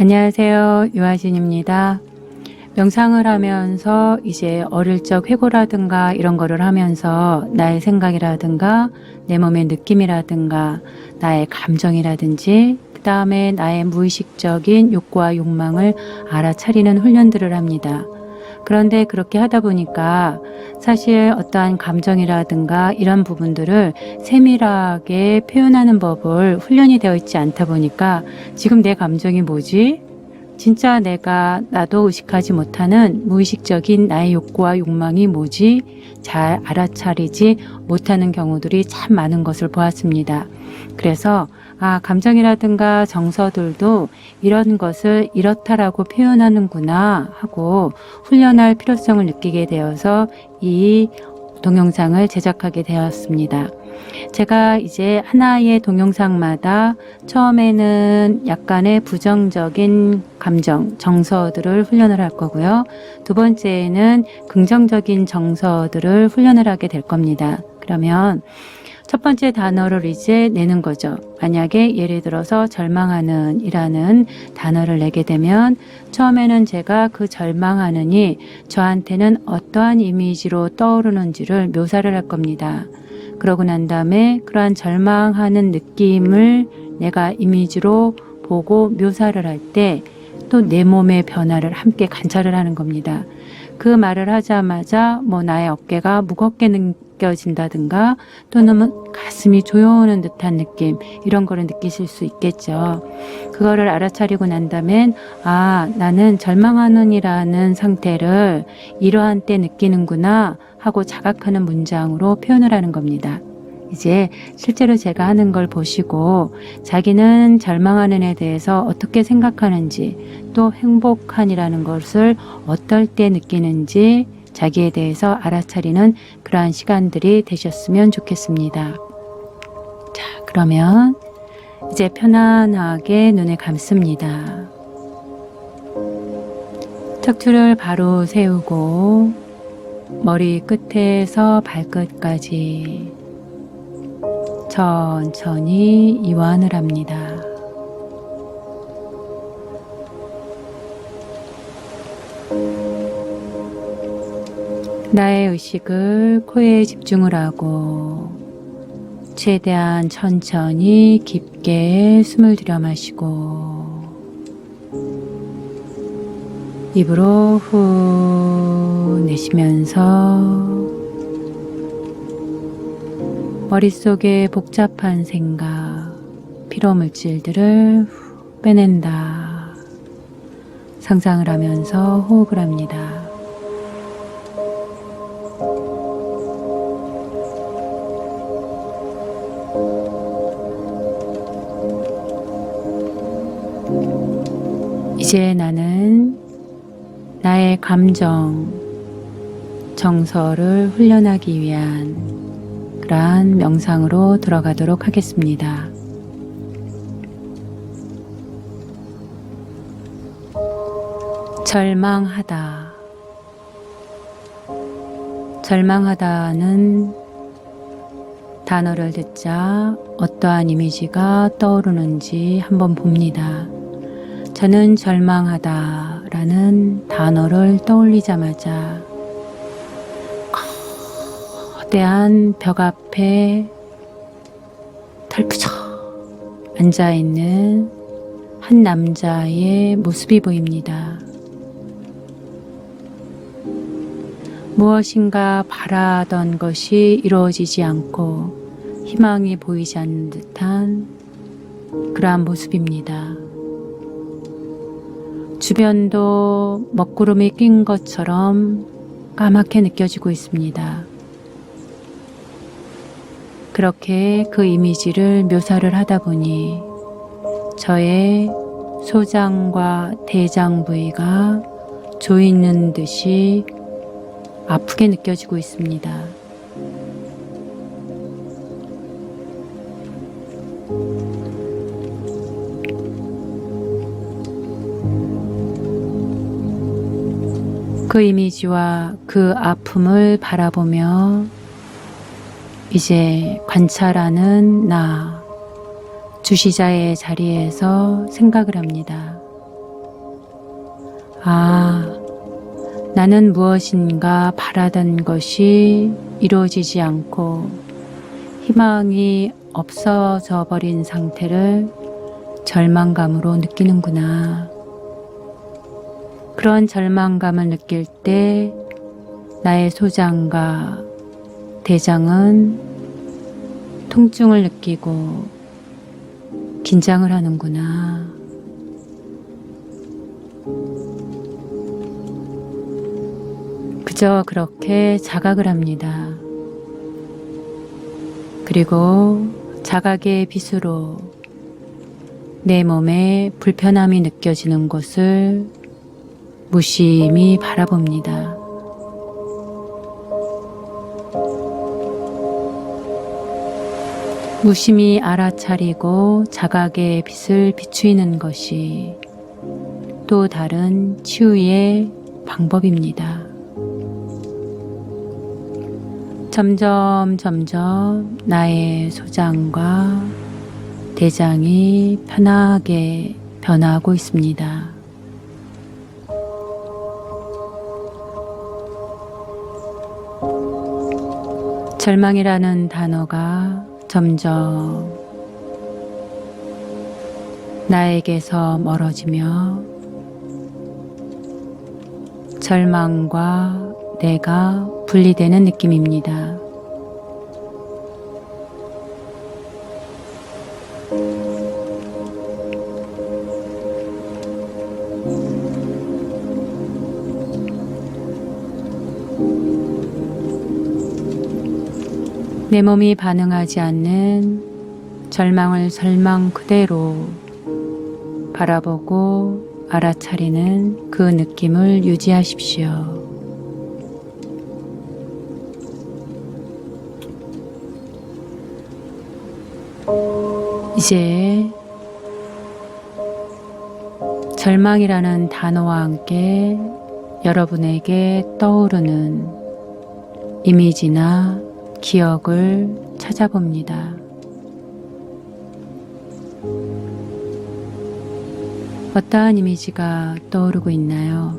안녕하세요. 유아진입니다. 명상을 하면서 이제 어릴 적 회고라든가 이런 거를 하면서 나의 생각이라든가 내 몸의 느낌이라든가 나의 감정이라든지 그 다음에 나의 무의식적인 욕구와 욕망을 알아차리는 훈련들을 합니다. 그런데 그렇게 하다 보니까 사실 어떠한 감정이라든가 이런 부분들을 세밀하게 표현하는 법을 훈련이 되어 있지 않다 보니까 지금 내 감정이 뭐지? 진짜 내가 나도 의식하지 못하는 무의식적인 나의 욕구와 욕망이 뭐지? 잘 알아차리지 못하는 경우들이 참 많은 것을 보았습니다. 그래서 아, 감정이라든가 정서들도 이런 것을 이렇다라고 표현하는구나 하고 훈련할 필요성을 느끼게 되어서 이 동영상을 제작하게 되었습니다. 제가 이제 하나의 동영상마다 처음에는 약간의 부정적인 감정, 정서들을 훈련을 할 거고요. 두 번째에는 긍정적인 정서들을 훈련을 하게 될 겁니다. 그러면 첫 번째 단어를 이제 내는 거죠. 만약에 예를 들어서 절망하는 이라는 단어를 내게 되면 처음에는 제가 그 절망하는이 저한테는 어떠한 이미지로 떠오르는지를 묘사를 할 겁니다. 그러고 난 다음에 그러한 절망하는 느낌을 내가 이미지로 보고 묘사를 할 때 또 내 몸의 변화를 함께 관찰을 하는 겁니다. 그 말을 하자마자 뭐 나의 어깨가 무겁게 느껴진다든가 또는 가슴이 조여오는 듯한 느낌 이런 거를 느끼실 수 있겠죠. 그거를 알아차리고 난 다음엔 아 나는 절망하는이라는 상태를 이러한 때 느끼는구나 하고 자각하는 문장으로 표현을 하는 겁니다. 이제 실제로 제가 하는 걸 보시고 자기는 절망하는 에 대해서 어떻게 생각하는지 또 행복한이라는 것을 어떨 때 느끼는지 자기에 대해서 알아차리는 그러한 시간들이 되셨으면 좋겠습니다. 자, 그러면 이제 편안하게 눈을 감습니다. 척추를 바로 세우고 머리 끝에서 발끝까지 천천히 이완을 합니다. 나의 의식을 코에 집중을 하고 최대한 천천히 깊게 숨을 들여 마시고 입으로 후 내쉬면서 머릿속에 복잡한 생각, 피로 물질들을 후 빼낸다. 상상을 하면서 호흡을 합니다. 이제 나는 나의 감정, 정서를 훈련하기 위한 그러한 명상으로 들어가도록 하겠습니다. 절망하다. 절망하다는 단어를 듣자 어떠한 이미지가 떠오르는지 한번 봅니다. 저는 절망하다 라는 단어를 떠올리자마자 거대한 벽 앞에 털푸적 앉아있는 한 남자의 모습이 보입니다. 무엇인가 바라던 것이 이루어지지 않고 희망이 보이지 않는 듯한 그러한 모습입니다. 주변도 먹구름이 낀 것처럼 까맣게 느껴지고 있습니다. 그렇게 그 이미지를 묘사를 하다 보니 저의 소장과 대장 부위가 조이는 듯이 아프게 느껴지고 있습니다. 그 이미지와 그 아픔을 바라보며 이제 관찰하는 나, 주시자의 자리에서 생각을 합니다. 아, 나는 무엇인가 바라던 것이 이루어지지 않고 희망이 없어져 버린 상태를 절망감으로 느끼는구나. 그런 절망감을 느낄 때 나의 소장과 대장은 통증을 느끼고 긴장을 하는구나. 그저 그렇게 자각을 합니다. 그리고 자각의 빛으로 내 몸에 불편함이 느껴지는 곳을 무심히 바라봅니다. 무심히 알아차리고 자각의 빛을 비추이는 것이 또 다른 치유의 방법입니다. 점점 점점 나의 소장과 대장이 편하게 변화하고 있습니다. 절망이라는 단어가 점점 나에게서 멀어지며 절망과 내가 분리되는 느낌입니다. 내 몸이 반응하지 않는 절망을 절망 그대로 바라보고 알아차리는 그 느낌을 유지하십시오. 이제 절망이라는 단어와 함께 여러분에게 떠오르는 이미지나 기억을 찾아봅니다. 어떠한 이미지가 떠오르고 있나요?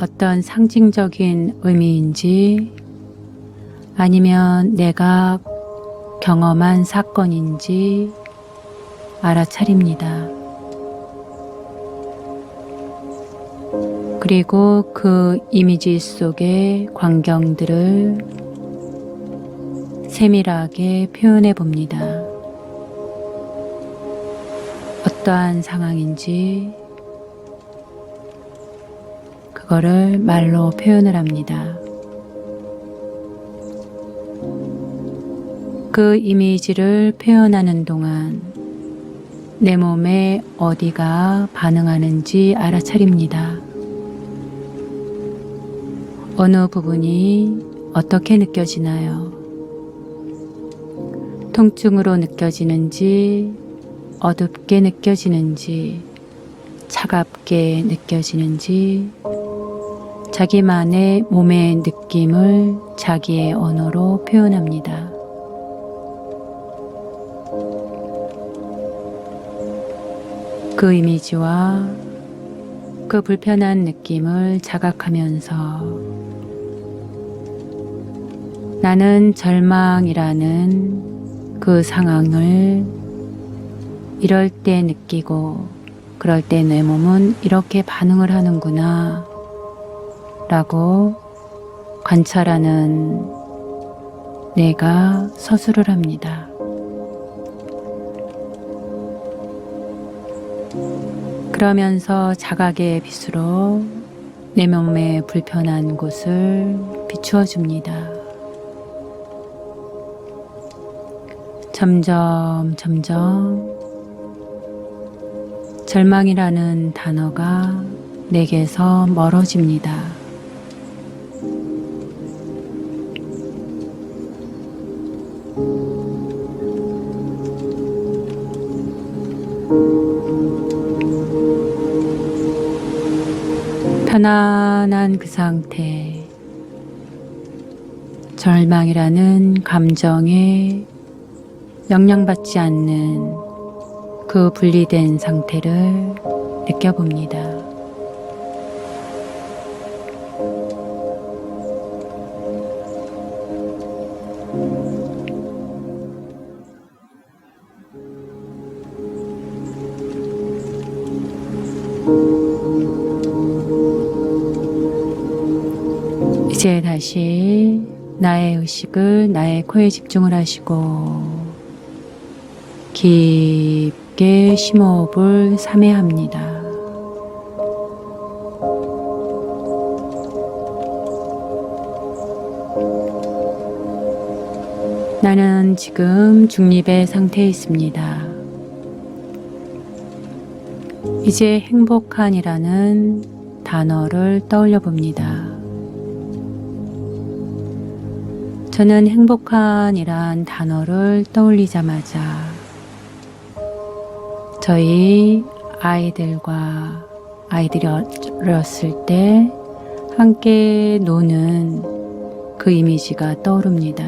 어떤 상징적인 의미인지 아니면 내가 경험한 사건인지 알아차립니다. 그리고 그 이미지 속의 광경들을 세밀하게 표현해 봅니다. 어떠한 상황인지 그거를 말로 표현을 합니다. 그 이미지를 표현하는 동안 내 몸에 어디가 반응하는지 알아차립니다. 어느 부분이 어떻게 느껴지나요? 통증으로 느껴지는지, 어둡게 느껴지는지, 차갑게 느껴지는지, 자기만의 몸의 느낌을 자기의 언어로 표현합니다. 그 이미지와 그 불편한 느낌을 자각하면서 나는 절망이라는 그 상황을 이럴 때 느끼고 그럴 때 내 몸은 이렇게 반응을 하는구나 라고 관찰하는 내가 서술을 합니다. 그러면서 자각의 빛으로 내 몸의 불편한 곳을 비추어 줍니다. 점점, 점점 절망이라는 단어가 내게서 멀어집니다. 편안한 그 상태, 절망이라는 감정에 영향받지 않는 그 분리된 상태를 느껴봅니다. 이제 다시 나의 의식을 나의 코에 집중을 하시고 깊게 심호흡을 3회 합니다. 나는 지금 중립의 상태에 있습니다. 이제 행복한이라는 단어를 떠올려 봅니다. 저는 행복한이란 단어를 떠올리자마자 저희 아이들과 아이들이 어렸을 때 함께 노는 그 이미지가 떠오릅니다.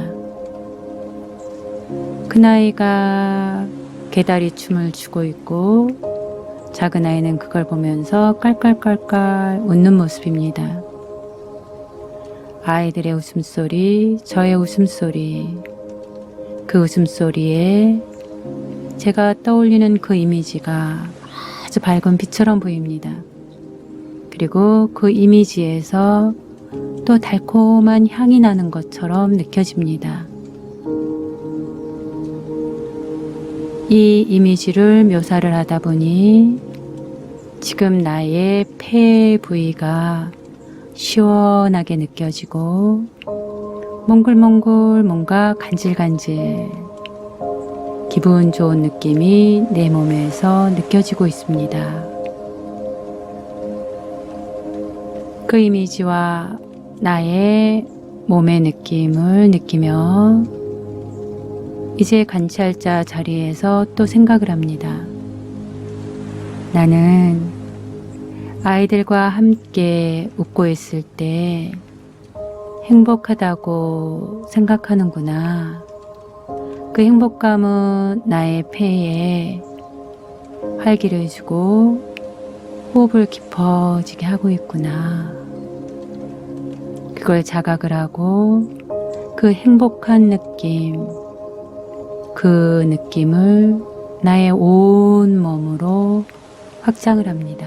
그 나이가 개다리 춤을 추고 있고 작은 아이는 그걸 보면서 깔깔깔깔 웃는 모습입니다. 아이들의 웃음소리, 저의 웃음소리, 그 웃음소리에 제가 떠올리는 그 이미지가 아주 밝은 빛처럼 보입니다. 그리고 그 이미지에서 또 달콤한 향이 나는 것처럼 느껴집니다. 이 이미지를 묘사를 하다 보니 지금 나의 폐 부위가 시원하게 느껴지고 몽글몽글 뭔가 간질간질 기분 좋은 느낌이 내 몸에서 느껴지고 있습니다. 그 이미지와 나의 몸의 느낌을 느끼며 이제 관찰자 자리에서 또 생각을 합니다. 나는 아이들과 함께 웃고 있을 때 행복하다고 생각하는구나. 그 행복감은 나의 폐에 활기를 주고 호흡을 깊어지게 하고 있구나. 그걸 자각을 하고 그 행복한 느낌, 그 느낌을 나의 온 몸으로 확장을 합니다.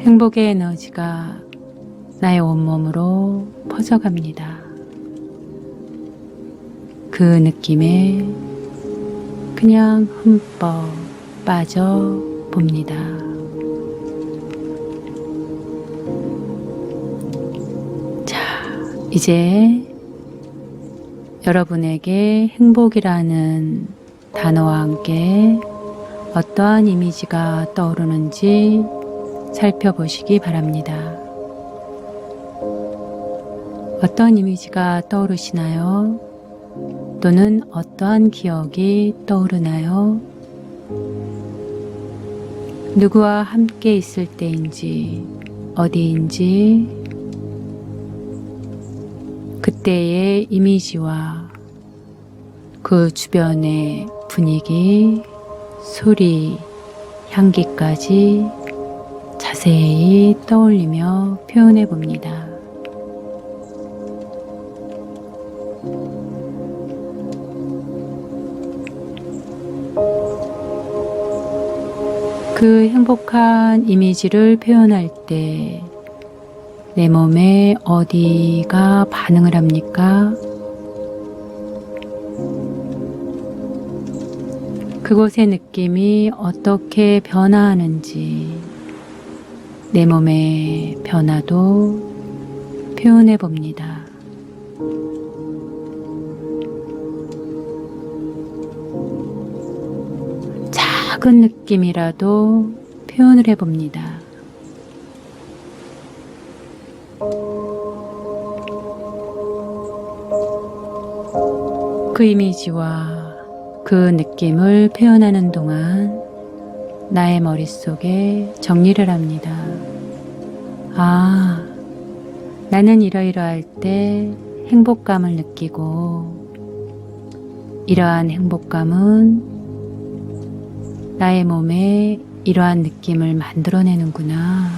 행복의 에너지가 나의 온몸으로 퍼져갑니다. 그 느낌에 그냥 흠뻑 빠져 봅니다. 자, 이제 여러분에게 행복이라는 단어와 함께 어떠한 이미지가 떠오르는지 살펴보시기 바랍니다. 어떤 이미지가 떠오르시나요? 또는 어떠한 기억이 떠오르나요? 누구와 함께 있을 때인지, 어디인지, 그때의 이미지와 그 주변의 분위기, 소리, 향기까지 자세히 떠올리며 표현해 봅니다. 그 행복한 이미지를 표현할 때 내 몸에 어디가 반응을 합니까? 그곳의 느낌이 어떻게 변화하는지 내 몸의 변화도 표현해 봅니다. 작은 느낌이라도 표현을 해 봅니다. 그 이미지와 그 느낌을 표현하는 동안 나의 머릿속에 정리를 합니다. 아, 나는 이러이러할 때 행복감을 느끼고 이러한 행복감은 나의 몸에 이러한 느낌을 만들어내는구나.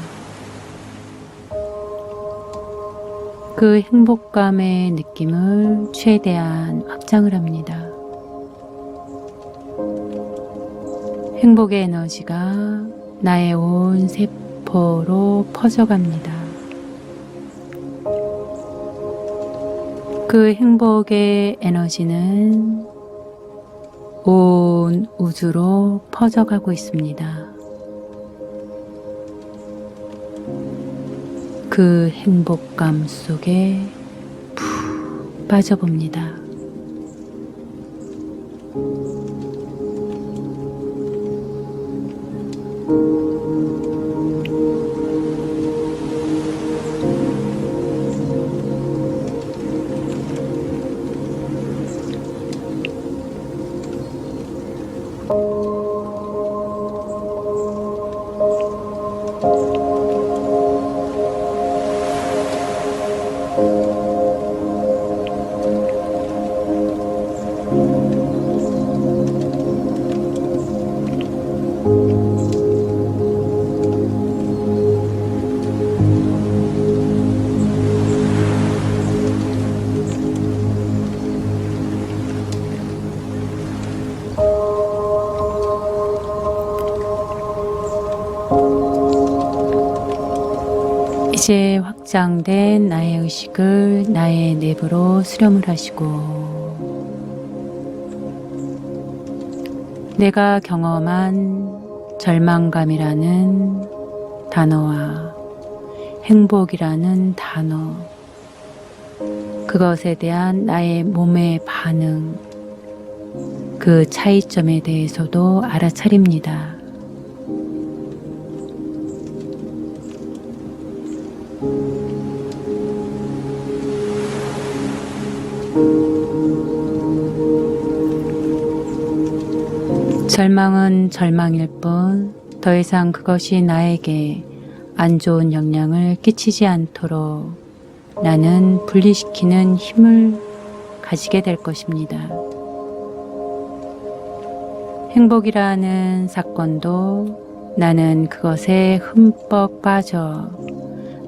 그 행복감의 느낌을 최대한 확장을 합니다. 행복의 에너지가 나의 온 세포, 공포로 퍼져갑니다. 그 행복의 에너지는 온 우주로 퍼져가고 있습니다. 그 행복감 속에 푹 빠져봅니다. 이제 확장된 나의 의식을 나의 내부로 수렴을 하시고 내가 경험한 절망감이라는 단어와 행복이라는 단어 그것에 대한 나의 몸의 반응 그 차이점에 대해서도 알아차립니다. 절망은 절망일 뿐 더 이상 그것이 나에게 안 좋은 영향을 끼치지 않도록 나는 분리시키는 힘을 가지게 될 것입니다. 행복이라는 사건도 나는 그것에 흠뻑 빠져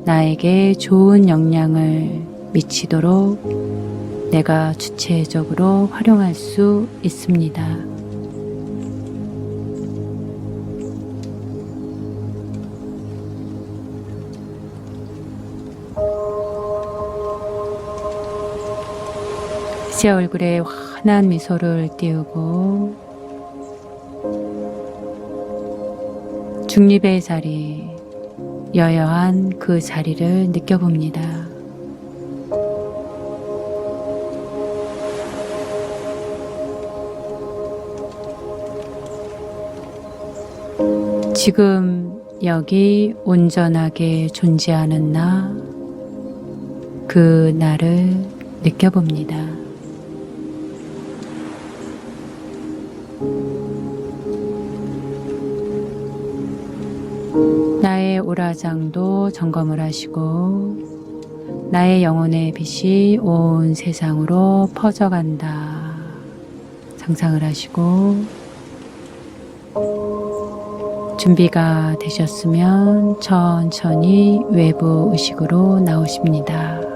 나에게 좋은 영향을 미치도록 내가 주체적으로 활용할 수 있습니다. 제 얼굴에 환한 미소를 띄우고 중립의 자리, 여여한 그 자리를 느껴봅니다. 지금 여기 온전하게 존재하는 나, 그 나를 느껴봅니다. 나의 오라장도 점검을 하시고 나의 영혼의 빛이 온 세상으로 퍼져간다. 상상을 하시고 준비가 되셨으면 천천히 외부 의식으로 나오십니다.